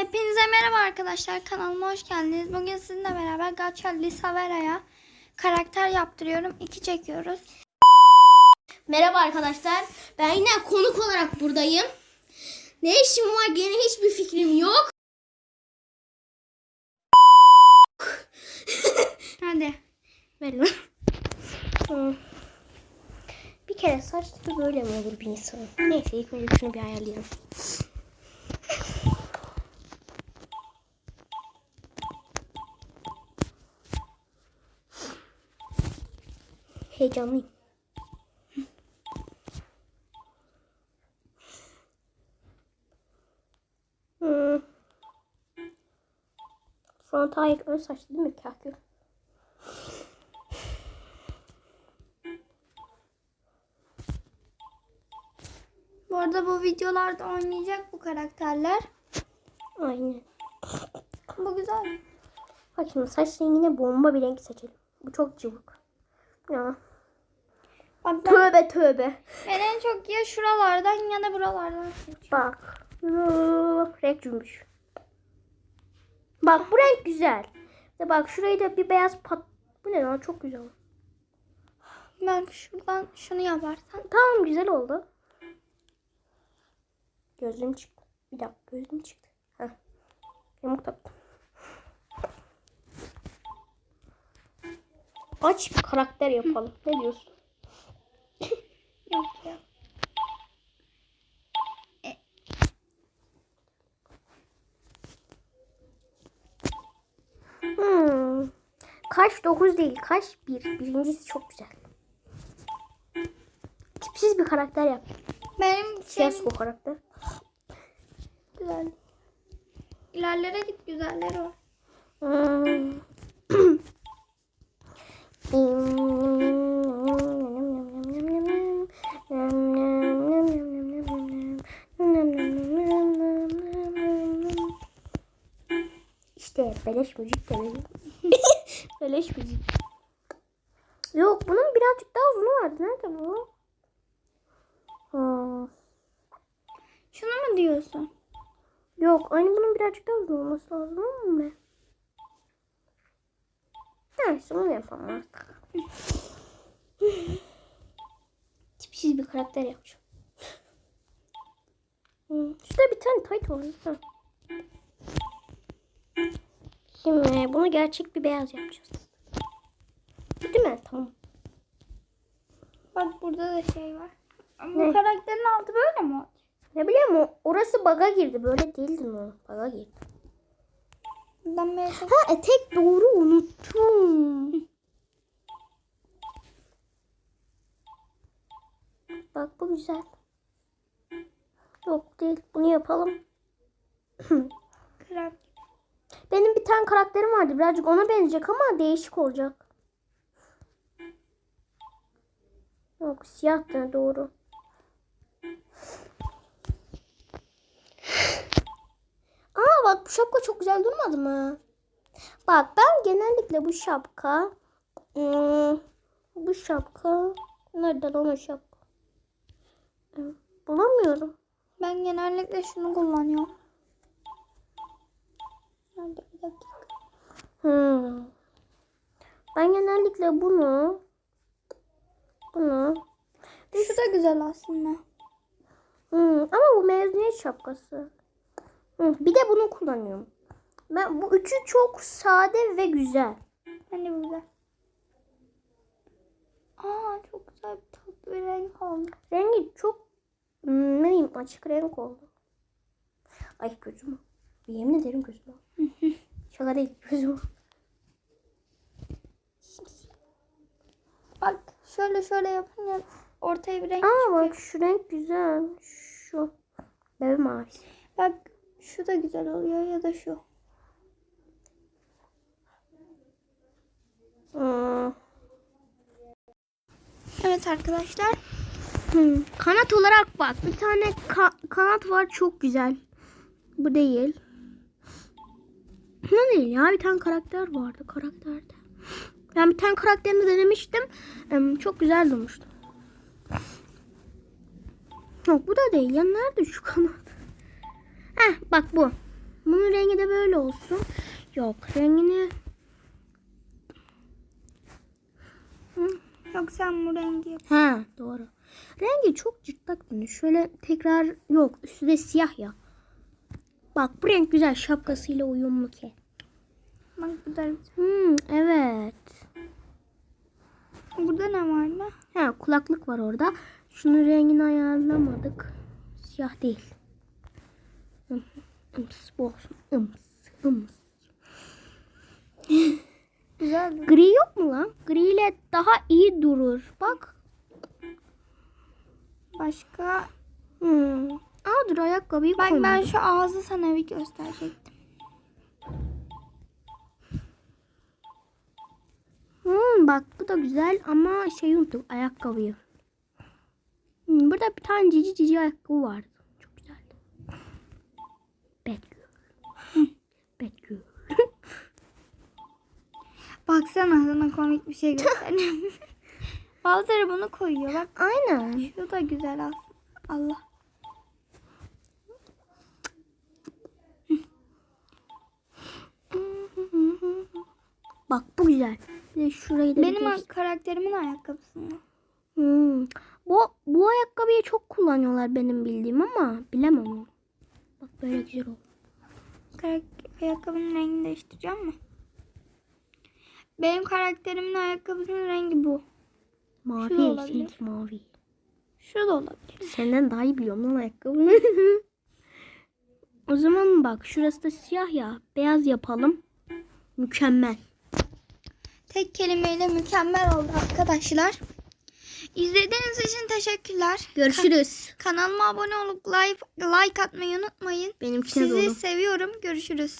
Hepinize merhaba arkadaşlar. Kanalıma hoş geldiniz. Bugün sizinle beraber Gacha Lisavera'ya karakter yaptırıyorum. İki çekiyoruz. Merhaba arkadaşlar. Ben yine konuk olarak buradayım. Ne işim var gene hiçbir fikrim yok. Hadi. Verin. Bir kere saçları böyle mi olur bir insanın? Neyse ilk önce şunu bir ayarlayalım. Heyecanlıyım. Hmm. Front hayır ön saçlı değil mi kahkül? Bu arada bu videolarda oynayacak bu karakterler. Aynen. Bu güzel. Bak şimdi saç rengine bomba bir renk seçelim. Bu çok cıvık. Ya. Bak ben, Tövbe tövbe. ben en çok ya şuralardan ya da buralardan seçiyorum. Bak. Yuh, Renk cümbüş. Bak bu renk güzel. De bak şurayı da bir beyaz pat. Bu ne lan çok güzel. Ben şuradan şunu yaparsan. Tamam güzel oldu. Gözlüğüm çıktı. Bir dakika gözlüğüm çıktı. Heh. Yamuk taktım. Aç bir karakter yapalım. Ne diyorsun? Yok ya. Hmm. Kaş 9 değil. Kaş 1. Birincisi çok güzel. Tipsiz bir karakter yap. Benim şey Fiyasko karakter. güzel. İlerlere git güzelleri var. Hmm. İşte beleş müzik de benim. Beleş müzik. Yok bunun birazcık daha uzunu vardı. Nerede bu? Ha. Şunu mu diyorsun? Yok aynı bunun birazcık daha uzun olması lazım mı? Neyse onu yapalım artık. Tipsiz bir karakter yapacağım. Şurada bir tane tight var. Şimdi bunu gerçek bir beyaz yapacağız. Değil mi? Tamam. Bak burada da şey var. Ama Ne? Bu karakterin altı böyle mi? Ne bileyim o orası baga girdi. Böyle değildi mi o? Baga girdi. Böyle çok- Ha etek doğru unuttum. Bak bu güzel. Yok değil. Bunu yapalım. kırak. Benim bir tane karakterim vardı. Birazcık ona benzeyecek ama değişik olacak. Yok siyah da doğru. Aa bak bu şapka çok güzel durmadı mı? Bak ben genellikle bu şapka hmm, bu şapka nerede lan o şapka? Bulamıyorum. Ben genellikle şunu kullanıyorum. Hmm. Ben genellikle bunu bunu Şu da güzel aslında. hmm, ama bu mezuniyet şapkası. Hmm, bir de bunu kullanıyorum. Ben bu üçü çok sade ve güzel. Hani burada. Aa çok güzel bir tatlı bir renk oldu. Rengi çok ne bileyim açık renk oldu. Ay gözüm. Yemin ederim gözüm. Şaka değil gözüm. Bak şöyle şöyle yapınca ortaya bir renk Aa çıkıyor. bak şu renk güzel. Şu. Bebe mavisi. Bak şu da güzel oluyor ya da şu. Hmm. Evet arkadaşlar. Hmm, Kanat olarak bak bir tane ka- kanat var çok güzel. Bu değil. Ne değil ya bir tane karakter vardı karakterde. Ben bir tane karakterini denemiştim. Em, Çok güzel durmuştu. Yok bu da değil ya nerede şu kanat? Heh bak bu. Bunun rengi de böyle olsun. Yok rengini Yok sen bu rengi yap. Ha doğru. Rengi çok cırtlak bunu. Şöyle tekrar yok. Üstü de siyah ya. Bak bu renk güzel. Şapkasıyla uyumlu ki. Bak bu da güzel. Hmm, evet. Burada ne var ne? Ha kulaklık var orada. Şunun rengini ayarlamadık. Siyah değil. Ims, bu olsun. Ims, ıms. Güzel. Gri yok mu lan? Gri ile daha iyi durur. Bak. Başka. Hmm. Aa dur ayakkabıyı Bak ben koymadım. şu ağzı sana bir gösterecektim. Hmm, bak bu da güzel ama şey unuttum ayakkabıyı. Hmm, burada bir tane cici cici ayakkabı vardı. Çok güzeldi. Bad girl. Bad girl. Baksana sana komik bir şey göstereyim. Bazıları bunu koyuyor. Bak Aynen. şu da güzel aslında. Allah. Bak bu güzel. Bir de şurayı da bir Benim değiş- karakterimin ayakkabısında. Hmm. Bu, bu ayakkabıyı çok kullanıyorlar benim bildiğim ama bilemem onu. Bak böyle güzel oldu. Karak- ayakkabının rengini değiştireceğim mi? Benim karakterimin ayakkabısının rengi bu. Mavi, Şu olabilir. mavi. Şu da olabilir. Senden daha iyi biliyorum lan ayakkabını. o zaman bak şurası da siyah ya. Beyaz yapalım. Mükemmel. Tek kelimeyle mükemmel oldu arkadaşlar. İzlediğiniz için teşekkürler. Görüşürüz. Kanalıma abone olup like, like atmayı unutmayın. Benimkine Sizi dolu. seviyorum. Görüşürüz.